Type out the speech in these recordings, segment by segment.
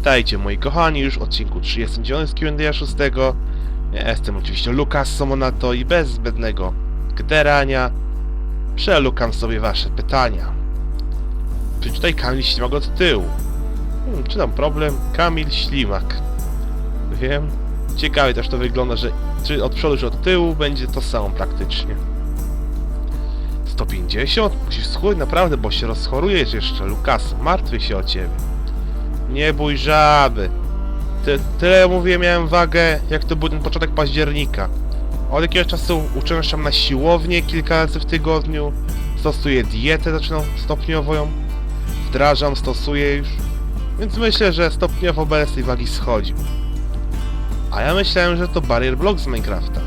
Witajcie moi kochani już w odcinku 39 z Q&A 6. Ja jestem oczywiście Lukas Somonato i bez zbędnego gderania przelukam sobie wasze pytania. Przeczytaj Kamil Ślimak od tyłu. Hmm, czy tam problem? Kamil Ślimak. Wiem. Ciekawie też to wygląda, że czy od przodu, czy od tyłu będzie to samo praktycznie. 150? Musisz schudnąć naprawdę, bo się rozchorujesz jeszcze, Lukas. Martwię się o ciebie. Nie bój żaby. Ty, tyle mówię, miałem wagę, jak to był ten początek października. Od jakiegoś czasu uczęszczam na siłownię kilka razy w tygodniu. Stosuję dietę, zaczynam stopniowo ją. Wdrażam, stosuję już. Więc myślę, że stopniowo będę z tej wagi schodził. A ja myślałem, że to barrier block z Minecrafta.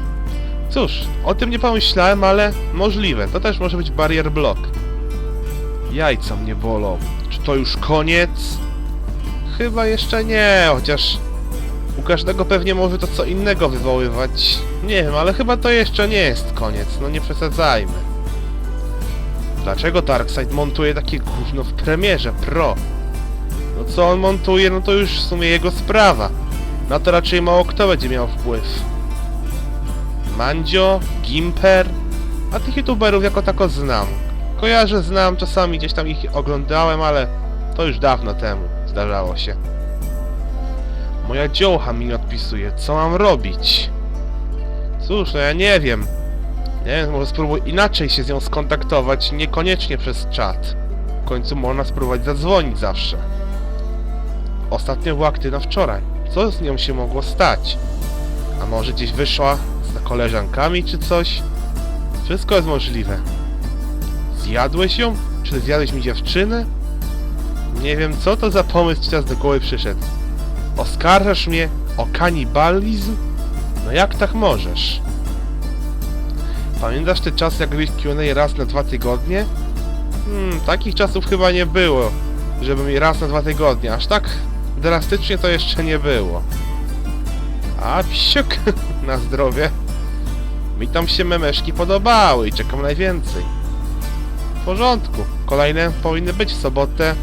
Cóż, o tym nie pomyślałem, ale możliwe. To też może być barrier block. Jajca mnie bolą. Czy to już koniec? Chyba jeszcze nie, chociaż u każdego pewnie może to co innego wywoływać. Nie wiem, ale chyba to jeszcze nie jest koniec, no nie przesadzajmy. Dlaczego Darkseid montuje takie gówno w premierze Pro? No co on montuje, no to już w sumie jego sprawa. Na to raczej mało kto będzie miał wpływ. Mandzio, Gimper, a tych youtuberów jako tako znam. Kojarzę, znam, czasami gdzieś tam ich oglądałem, ale to już dawno temu zdarzało się. Moja dziołcha mi nie odpisuje. Co mam robić? Cóż, no ja nie wiem. Nie wiem, może spróbuj inaczej się z nią skontaktować, niekoniecznie przez czat. W końcu można spróbować zadzwonić zawsze. Ostatnio była aktywna wczoraj. Co z nią się mogło stać? A może gdzieś wyszła z koleżankami czy coś? Wszystko jest możliwe. Zjadłeś ją? Czy zjadłeś mi dziewczynę? Nie wiem, co to za pomysł ci teraz do głowy przyszedł. Oskarżasz mnie o kanibalizm? No jak tak możesz? Pamiętasz te czasy, jak robić Q&A raz na dwa tygodnie? Hmm, takich czasów chyba nie było, żeby mi raz na dwa tygodnie. Aż tak drastycznie to jeszcze nie było. A, psiuk, na zdrowie. Mi tam się memeszki podobały i czekam najwięcej. W porządku. Kolejne powinny być w sobotę.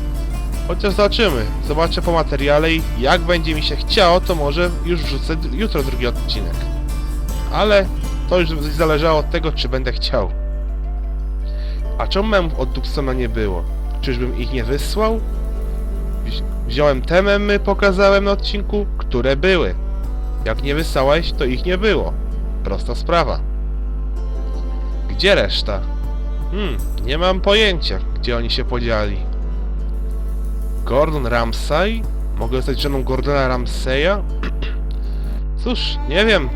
Chociaż zobaczymy. Zobaczę po materiale i jak będzie mi się chciało, to może już wrzucę jutro drugi odcinek. Ale to już zależało od tego, czy będę chciał. A czemu memów od Dubsona nie było? Czyżbym ich nie wysłał? Wzi- Wziąłem te memy, pokazałem na odcinku, które były. Jak nie wysłałeś, to ich nie było. Prosta sprawa. Gdzie reszta? Hmm, nie mam pojęcia, gdzie oni się podzieli. Gordon Ramsay? Mogę zostać żoną Gordona Ramsaya? Cóż, nie wiem.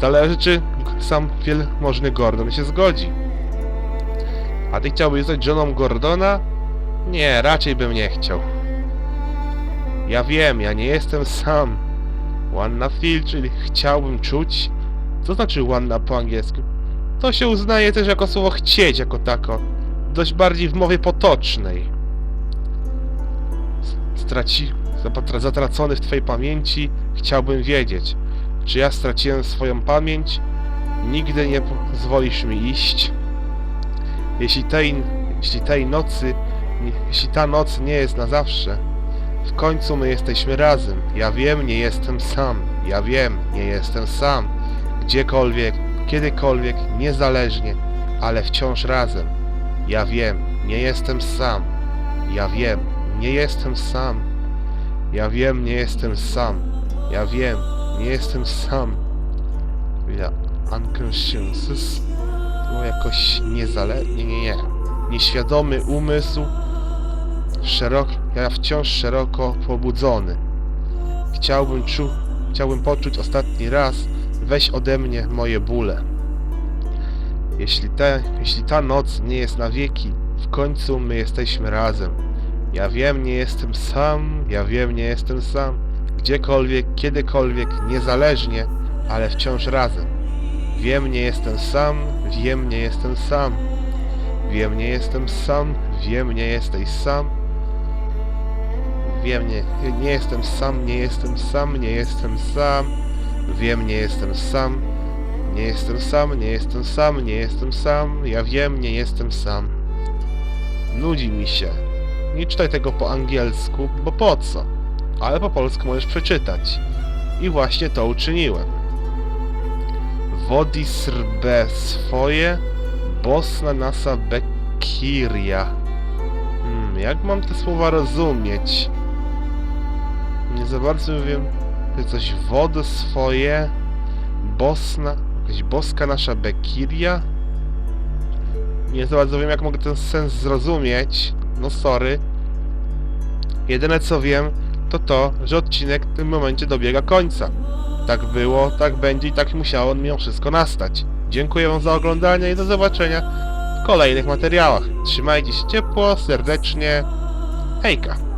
Zależy, czy sam wielmożny Gordon się zgodzi. A ty chciałbyś zostać żoną Gordona? Nie, raczej bym nie chciał. Ja wiem, ja nie jestem sam. Wanna feel, czyli chciałbym czuć. Co znaczy wanna po angielsku? To się uznaje też jako słowo chcieć, jako tako. Dość bardziej w mowie potocznej straci... zatracony w twojej pamięci, chciałbym wiedzieć, czy ja straciłem swoją pamięć? Nigdy nie pozwolisz mi iść. Jeśli tej, jeśli tej nocy, jeśli ta noc nie jest na zawsze, w końcu my jesteśmy razem. Ja wiem, nie jestem sam. Ja wiem, nie jestem sam. Gdziekolwiek, kiedykolwiek, niezależnie, ale wciąż razem. Ja wiem, nie jestem sam. Ja wiem, nie jestem sam. Ja wiem, nie jestem sam. Ja wiem, nie jestem sam. Ja unconscious. Było jakoś niezale... Nie, nie, nie. Nieświadomy umysł. Szeroko... Ja wciąż szeroko pobudzony. Chciałbym czu... Chciałbym poczuć ostatni raz. Weź ode mnie moje bóle. Jeśli, te, jeśli ta noc nie jest na wieki, w końcu my jesteśmy razem. Ja wiem, nie jestem sam, ja wiem, nie jestem sam. Gdziekolwiek, kiedykolwiek, niezależnie, ale wciąż razem. Wiem, nie jestem sam, wiem, nie jestem sam. Wiem, nie jestem sam, wiem, nie jesteś sam. Wiem, nie, nie jestem sam, nie jestem sam, nie jestem sam. Wiem, nie jestem sam. Nie jestem sam, nie jestem sam, nie jestem sam. Ja wiem, nie jestem sam. Nudzi mi się. Nie czytaj tego po angielsku, bo po co? ale po polsku możesz przeczytać. I właśnie to uczyniłem. Wodisrbe swoje, Bosna nasa bekiria. Hmm, jak mam te słowa rozumieć? Nie za bardzo wiem, czy coś wody swoje, Bosna, jakaś boska nasza bekiria? Nie za bardzo wiem, jak mogę ten sens zrozumieć. No sorry. Jedyne co wiem, to to, że odcinek w tym momencie dobiega końca. Tak było, tak będzie i tak musiało mimo wszystko nastać. Dziękuję wam za oglądanie i do zobaczenia w kolejnych materiałach. Trzymajcie się ciepło, serdecznie. Hejka!